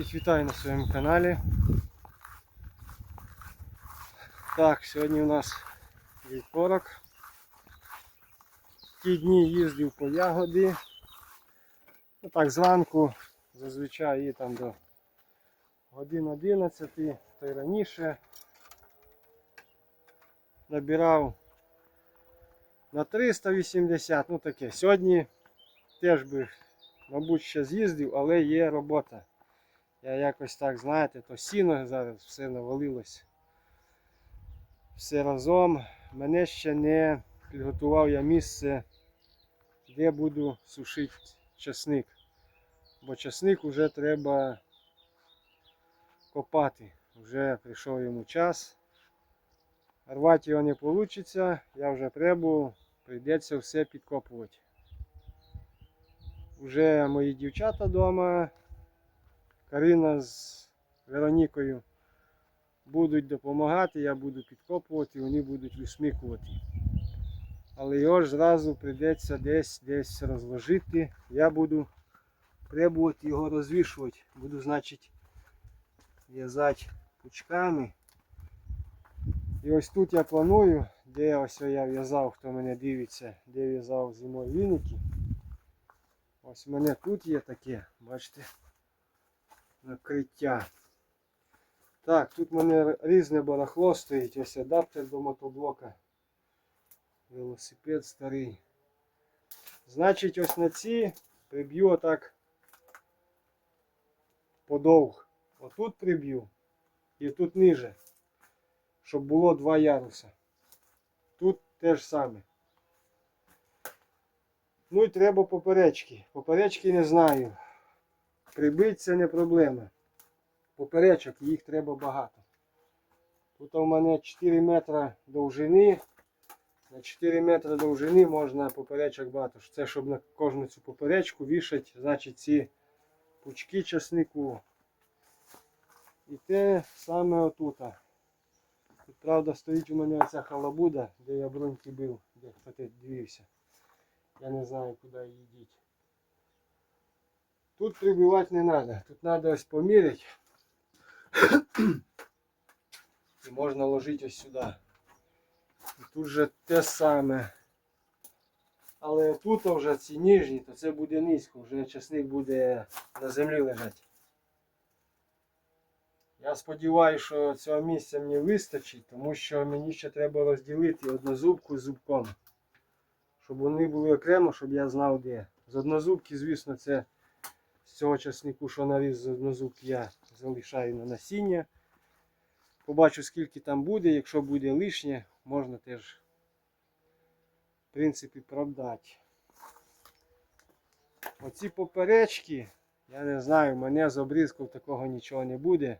Всіх вітаю на своєму каналі. Так, сьогодні у нас вівторок. Ті дні їздив по ягоди. Ну так, зранку зазвичай її там до годин 11, то й раніше. Набирав на 380, ну таке. Сьогодні теж би, мабуть, ще з'їздив, але є робота. Я якось так, знаєте, то сіно зараз все навалилось. Все разом. Мене ще не підготував я місце, де буду сушити часник. Бо часник вже треба копати. Вже прийшов йому час. Рвати його не вийде, я вже прибув, прийдеться все підкопувати. Уже мої дівчата вдома, Карина з Веронікою будуть допомагати, я буду підкопувати, вони будуть висмикувати. Але його ж зразу прийдеться десь десь розложити. Я буду пробувати його розвішувати. Буду, значить, в'язати пучками. І ось тут я планую, де ось я в'язав, хто мене дивиться, де в'язав зимою віники. Ось у мене тут є таке, бачите, накриття. Так, тут у мене різне барахло стоїть, ось адаптер до мотоблока. Велосипед старий. Значить, ось на ці приб'ю отак подовг. Отут приб'ю і тут ниже. Щоб було два яруса. Тут теж саме. Ну і треба поперечки. Поперечки не знаю. Прибити це не проблема. Поперечок їх треба багато. Тут у мене 4 метри довжини. На 4 метри довжини можна поперечок багато. Це щоб на кожну цю поперечку вішати, значить ці пучки часнику. І те саме отута. Тут, правда, стоїть у мене оця халабуда, де я броньки бив, де хто дивився. Я не знаю, куди її діть. Тут прибивати не треба. Тут треба ось поміряти. І можна ложити ось сюди. І тут же те саме. Але тут вже ці ніжні, то це буде низько, вже часник буде на землі лежати. Я сподіваюся, що цього місця мені вистачить, тому що мені ще треба розділити однозубку з зубком. Щоб вони були окремо, щоб я знав де. З однозубки, звісно, це цього часнику, що наріз однозубки, я залишаю на насіння. Побачу, скільки там буде. Якщо буде лишнє, можна теж, в принципі, продати. Оці поперечки, я не знаю, мене з обрізків такого нічого не буде.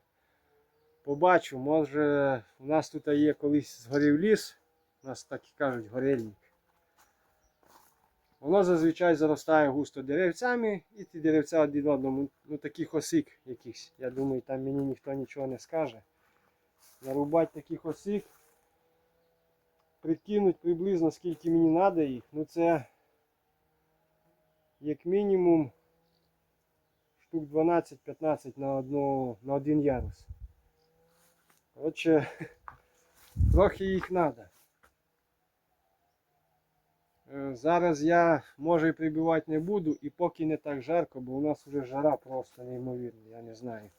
Побачу, може у нас тут є колись згорів ліс, у нас так і кажуть горельник. Воно зазвичай заростає густо деревцями і ті деревця один одному, ну таких осик якихось. Я думаю, там мені ніхто нічого не скаже. Нарубати таких осик, прикинуть приблизно скільки мені треба їх. Ну це як мінімум штук 12-15 на, на один ярус. Коротше, трохи їх треба. Зараз я може і прибивати не буду і поки не так жарко, бо у нас вже жара просто неймовірна, я не знаю.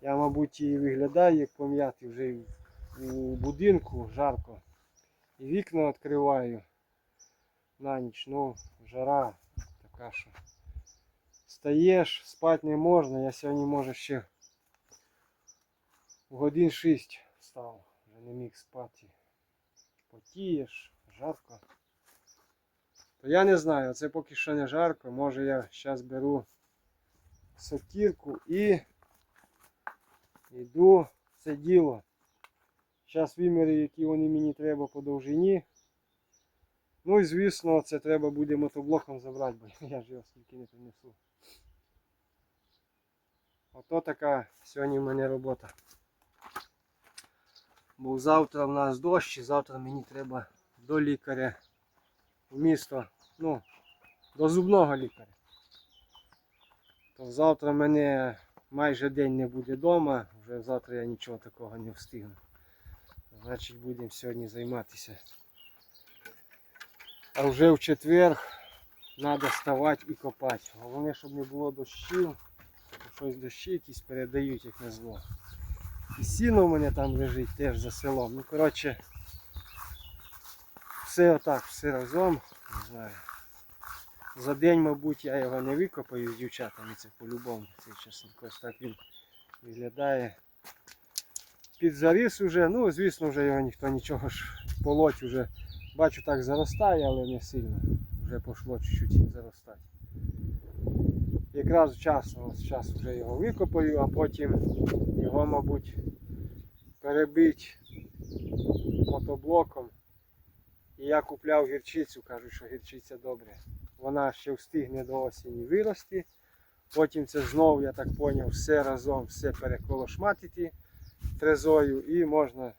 Я, мабуть, і виглядаю як пом'ятий вже у будинку жарко. І вікна відкриваю на ніч. Ну, жара така що. Стаєш, спати не можна. Я сьогодні може ще в годин 6 встав. Вже не міг спати. Потієш, жарко. То я не знаю, це поки що не жарко. Може я зараз беру сокірку і йду це діло. Зараз вимірю, які вони мені треба по довжині. Ну і звісно, це треба буде мотоблоком забрати, бо я ж його скільки не принесу. Ото така сьогодні в мене робота. Бо завтра в нас дощ, і завтра мені треба до лікаря в місто, ну, до зубного лікаря. То завтра мене майже день не буде вдома, вже завтра я нічого такого не встигну. Значить будемо сьогодні займатися. А вже в четвер треба ставати і копати. Головне, щоб не було дощів. Щось дощі якісь передають, як на зло. І сіно в мене там лежить теж за селом. Ну, коротше, все отак, все разом. Не знаю. За день, мабуть, я його не викопаю з дівчатами, це по-любому цей часник. Ось так він виглядає. Під заріс уже, ну звісно, вже його ніхто нічого ж полоть уже. Бачу так заростає, але не сильно. Вже пішло чуть-чуть заростати. Якраз вчасно, час вже його викопаю, а потім його, мабуть, перебить мотоблоком. І я купляв гірчицю, кажуть, що гірчиця добре. Вона ще встигне до осені вирости. Потім це знову, я так зрозумів, все разом, все переколошматити трезою і можна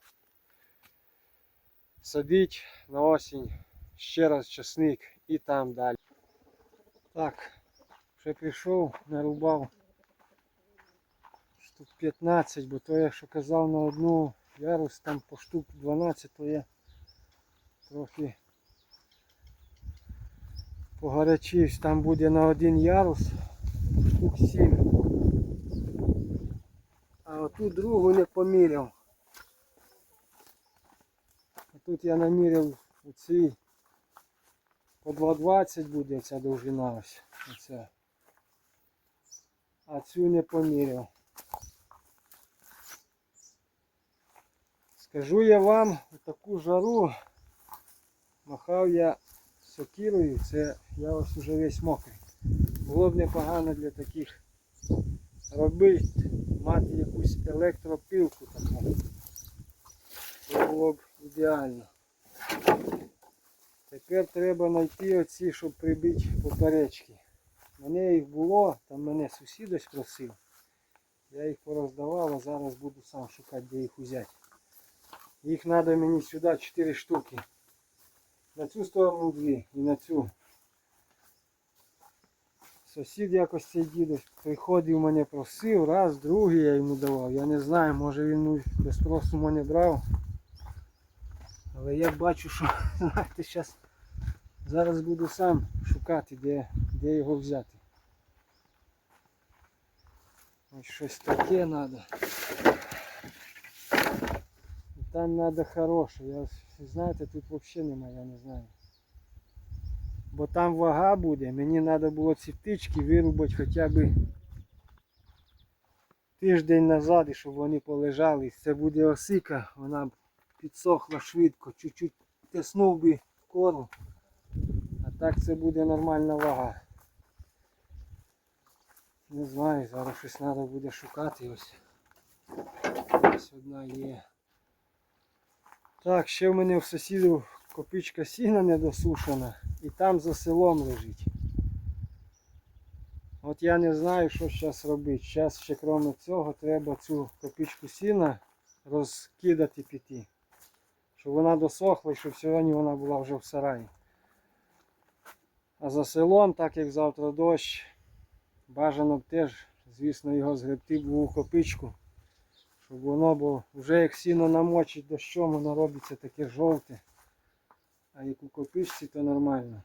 садити на осінь ще раз часник і там далі. Так, вже прийшов, нарубав штук 15, бо то я що казав на одну ярус там по штук 12, то я трохи погарячився. Там буде на один ярус штук 7. А оту другу не поміряв. А тут я наміряв у по 2,20 буде ця довжина ось. Оця. А цю не поміряв. Скажу я вам, таку жару махав я сокирою, це я ось уже весь мокрий. Було б непогано для таких робити, мати якусь електропилку таку. Це було б ідеально. Тепер треба знайти оці, щоб прибити поперечки. Мене їх було, там мене сусід ось просив. Я їх пороздавав, а зараз буду сам шукати, де їх взяти. Їх треба мені сюди 4 штуки. На цю сторону дві і на цю. Сусід якось цей дідусь приходив мене просив, раз, другий я йому давав. Я не знаю, може він без спросу мене брав. Але я бачу, що знаєте, зараз, зараз буду сам шукати, де, де його взяти. Ось щось таке треба. Там треба хороше. Я, знаєте, тут взагалі немає, я не знаю. Бо там вага буде, мені треба було ці птички вирубати хоча б тиждень назад, і щоб вони полежали. Це буде осика, вона б підсохла швидко, чуть-чуть тиснув би кору. А так це буде нормальна вага. Не знаю, зараз щось треба буде шукати ось. Ось одна є. Так, ще в мене в сусідів копичка сіна недосушена і там за селом лежить. От я не знаю, що зараз робити. Зараз ще крім цього треба цю копичку сіна розкидати піти. Щоб вона досохла і щоб сьогодні вона була вже в сараї. А за селом, так як завтра дощ, бажано б теж, звісно, його згребти у копичку. Щоб воно, бо вже як сіно намочить дощом, воно робиться таке жовте. А як у копичці, то нормально.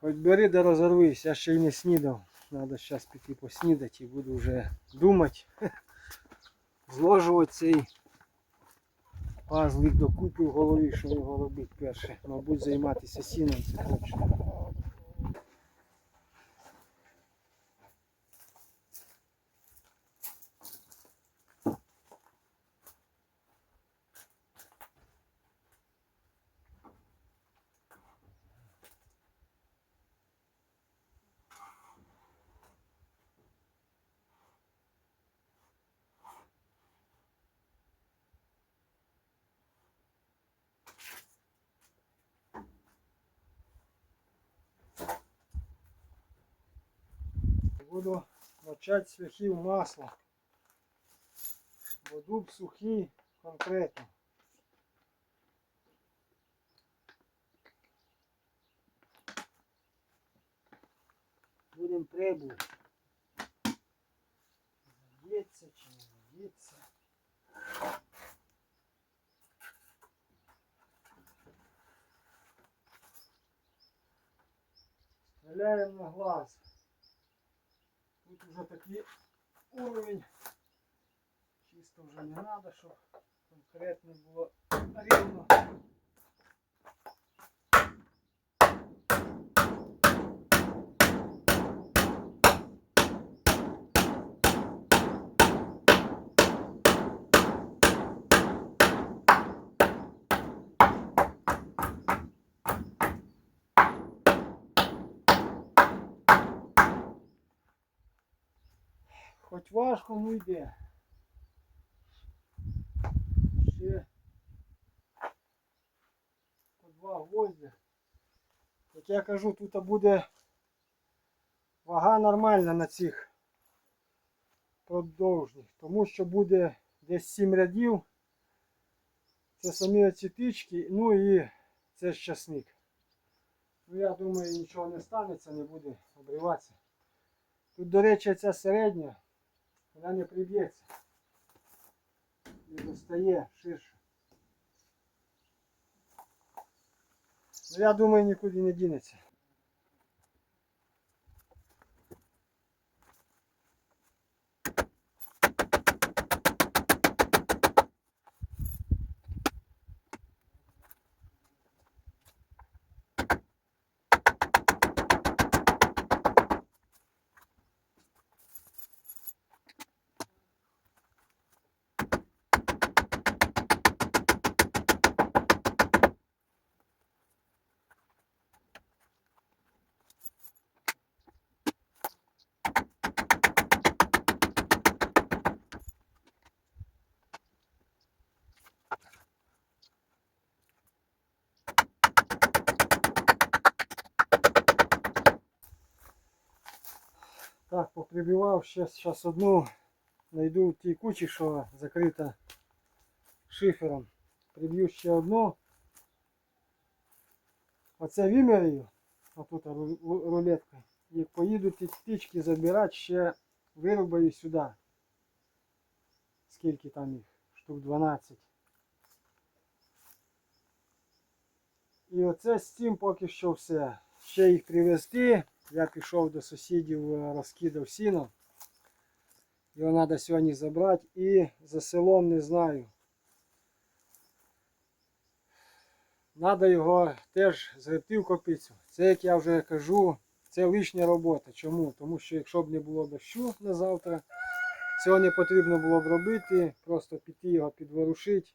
Хоч бери да розорвись, я ще й не снідав. Треба зараз піти поснідати і буду вже думати. Зложувати цей пазлик докупи в голові, що його робити перше. Мабуть, займатися сіном це точно. буду почати з в масло. Бо дуб сухий конкретно. будем требу. Здається чи не здається. Стреляємо на глаз. Уже такий уровень. Чисто вже не треба, щоб конкретно було рівно. Хоч важко, ну йде. Ще по два гвозді. Як я кажу, тут буде вага нормальна на цих продовжних, тому що буде десь 7 рядів. Це самі оці тички, ну і це ж часник. Ну я думаю нічого не станеться, не буде обриватися. Тут, до речі, ця середня, вона не приб'ється. І достає ширше. Ну я думаю нікуди не дінеться. Так, поприбивав ще зараз одну. Найду в тій кучі, що закрита шифером. Приб'ю ще одну. Оце вимірюю, отут ру- ру- рулеткою. І поїду ті птички забирати, ще вирубаю сюди. Скільки там їх? Штук 12. І оце з цим поки що все. Ще їх привезти. Я пішов до сусідів, е, розкидав сіно. Його треба сьогодні забрати. І за селом не знаю. Треба його теж згребти в копицю. Це, як я вже кажу, це лишня робота. Чому? Тому що якщо б не було дощу на завтра, цього не потрібно було б робити, просто піти його підворушити.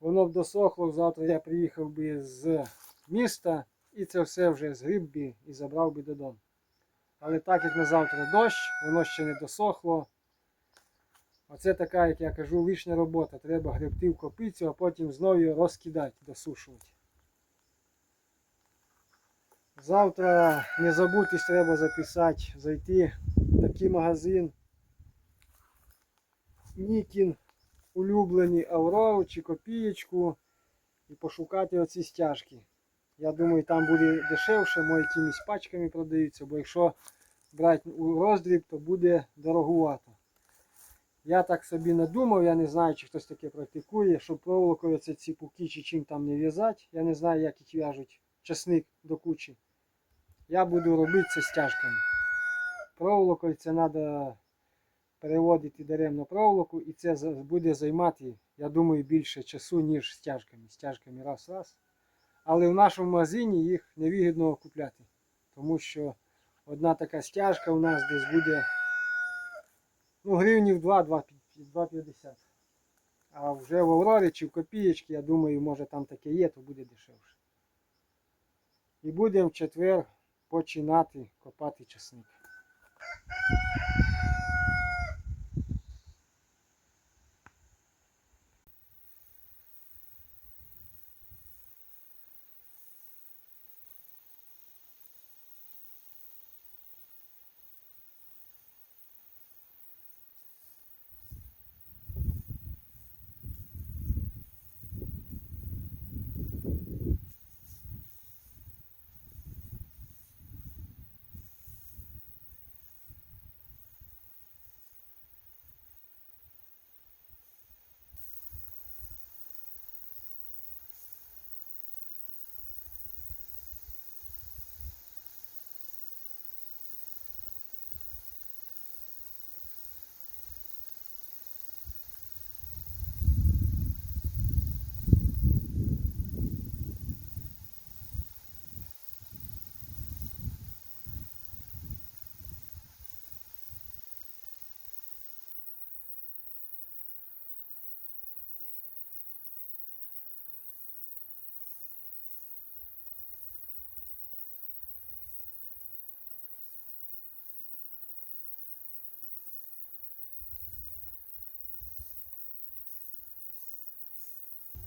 Воно б досохло, завтра я приїхав би з міста і це все вже згріб би і забрав би додому. Але так як на завтра дощ, воно ще не досохло. Оце така, як я кажу, лишня робота. Треба гребти в копицю, а потім знову його розкидати, досушувати. Завтра не забудьтесь, треба записати, зайти в такий магазин. Нікін улюблені Аврору чи копієчку і пошукати оці стяжки. Я думаю, там буде дешевше, мо якимись пачками продаються, бо якщо брати у роздріб, то буде дорогувато. Я так собі надумав, я не знаю, чи хтось таке практикує, щоб проволокою ці пуки чи чим там не в'язати. Я не знаю, як їх в'яжуть часник до кучі. Я буду робити це стяжками. Проволокою це треба переводити даремно проволоку, і це буде займати, я думаю, більше часу, ніж стяжками. Стяжками раз-раз. Але в нашому магазині їх невигідно купляти. Тому що одна така стяжка у нас десь буде ну, гривнів 2-2,50. А вже в Аврорі чи в копієчки, я думаю, може там таке є, то буде дешевше. І будемо в четвер починати копати часник.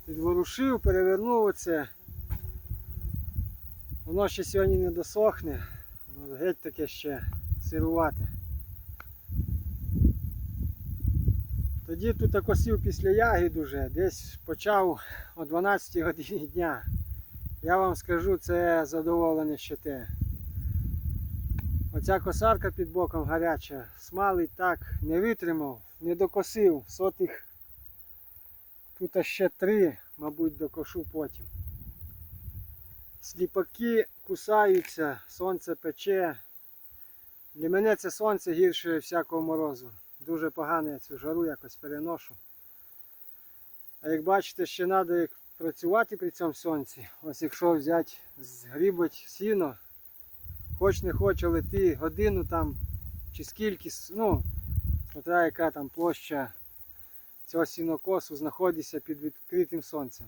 Підворушив, перевернув оце. Воно ще сьогодні не досохне, воно геть таке ще сирувате. Тоді тут тако сів після ягід уже, десь почав о 12 годині дня. Я вам скажу, це задоволення ще те. Оця косарка під боком гаряча, смалить так, не витримав, не докосив, сотих. Тут ще три, мабуть, докошу потім. Сліпаки кусаються, сонце пече. Для мене це сонце гірше всякого морозу. Дуже погано я цю жару якось переношу. А як бачите, ще треба працювати при цьому сонці. Ось якщо взяти, згрібать сіно, хоч не хоч, але ти годину там чи скільки, ну, смотря яка там площа цього сінокосу знаходиться під відкритим сонцем.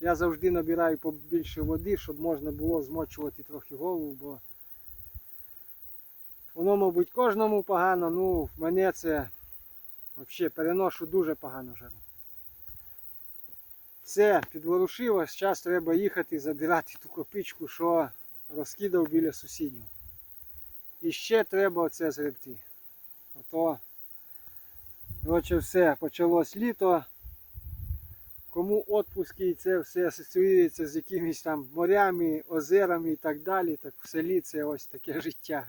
Я завжди набираю побільше води, щоб можна було змочувати трохи голову, бо воно, мабуть, кожному погано, ну в мене це взагалі переношу дуже погано жару. Все, підворушилось, зараз треба їхати забирати ту копичку, що розкидав біля сусідів. І ще треба оце згребти. Ото, коротше, все, почалось літо. Кому отпуски і це все асоціюється з якимись там морями, озерами і так далі, так в селі це ось таке життя.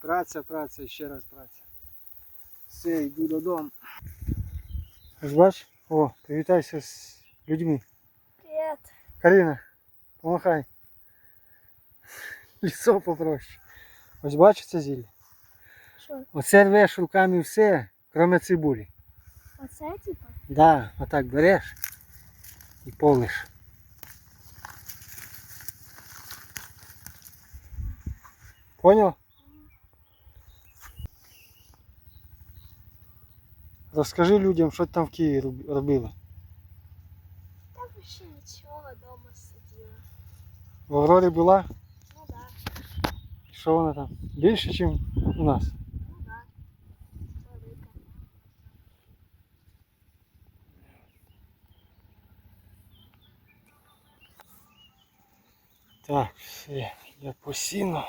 Праця, праця ще раз праця. Все, йду додому. Бач? О, привітайся з людьми. Привет. Карина, помахай. Лісо попроще. Ось бачиш це зілля? Оце рвеш руками все, крім цибулі. Оце типа? Да, отак береш і полиш. Понял? Розкажи людям, що ти там в Києві роб- робила. Та вообще нічого дома сиділа. В Аврорі була? Ну да, Що вона там? Більше, ніж у нас. Так, все, я посіну.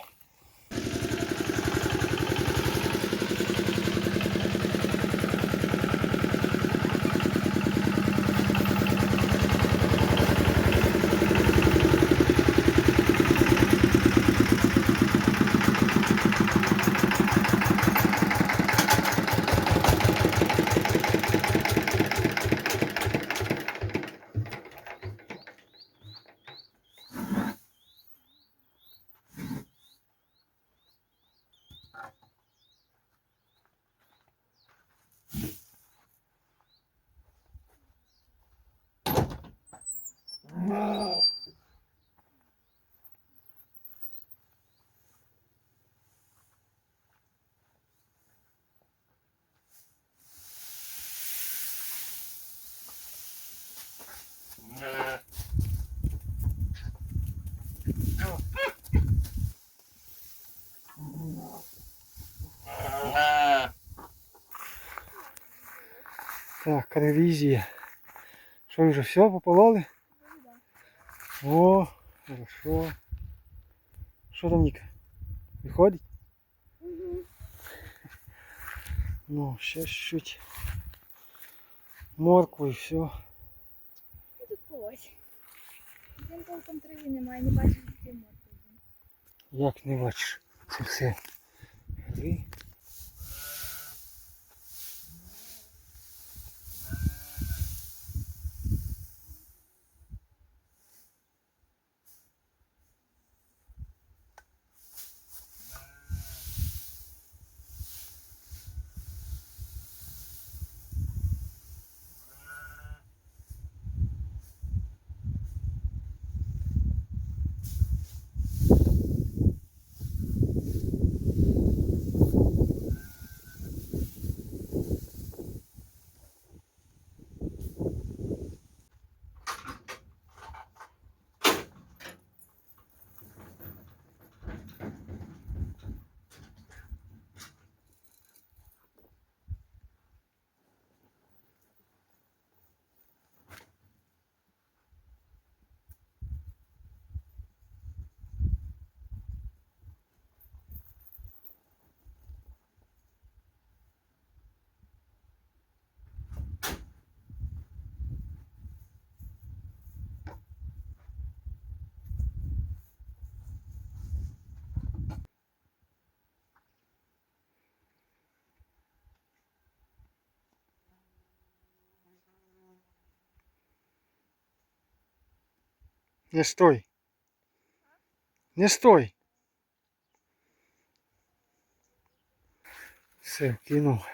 Так, ревізія. Що вже все попололи? Да. О, хорошо. Що там, Ніка? Виходить? Угу. Ну, ще чуть моркву і все. І тут полось. Він толком трави немає, не бачиш, де морква. Як не бачиш? Це все. Гри. Не стой. Не стой. Все, кинув.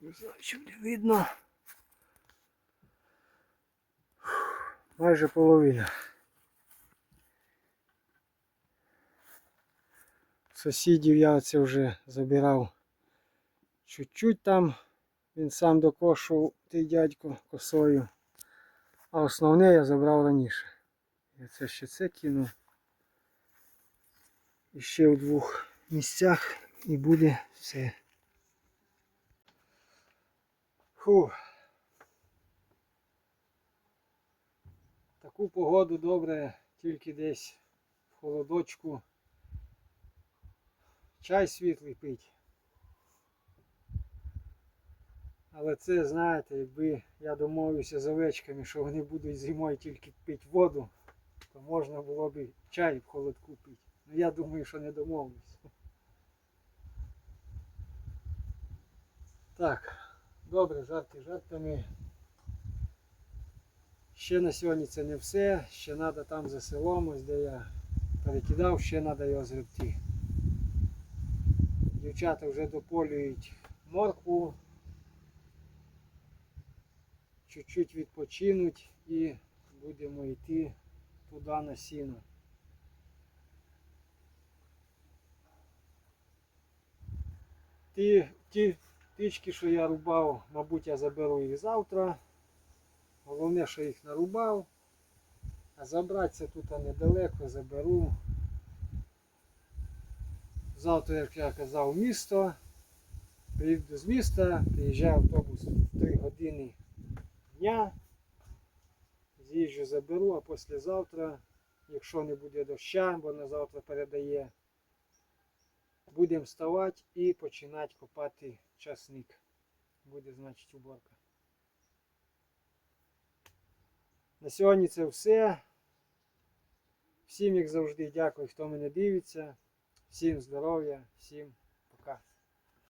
Не знаю, чи буде видно. Майже половина. Сусідів я це вже забирав чуть-чуть там. Він сам докошував той дядько косою. А основне я забрав раніше. Я це ще це кинув. І ще в двох місцях і буде все. Фу. Таку погоду добре тільки десь в холодочку. Чай світлий пить. Але це, знаєте, якби я домовився з овечками, що вони будуть зимою тільки пити воду, то можна було б чай в холодку пити. Ну я думаю, що не домовився. Так, добре, жарти жартами. Ще на сьогодні це не все. Ще треба там за селом, ось де я перекидав, ще треба його згребти. Дівчата вже дополюють моркву чуть-чуть відпочинуть і будемо йти туди на сіно. Ті, ті птички, що я рубав, мабуть, я заберу їх завтра. Головне, що їх нарубав. А забратися тут недалеко, заберу. Завтра, як я казав, місто. Приїду з міста, приїжджає автобус в 3 години дня. З'їжджу заберу, а післязавтра, якщо не буде доща, бо на завтра передає, будемо вставати і починати копати часник. Буде, значить, уборка. На сьогодні це все. Всім, як завжди, дякую, хто мене дивиться. Всім здоров'я, всім.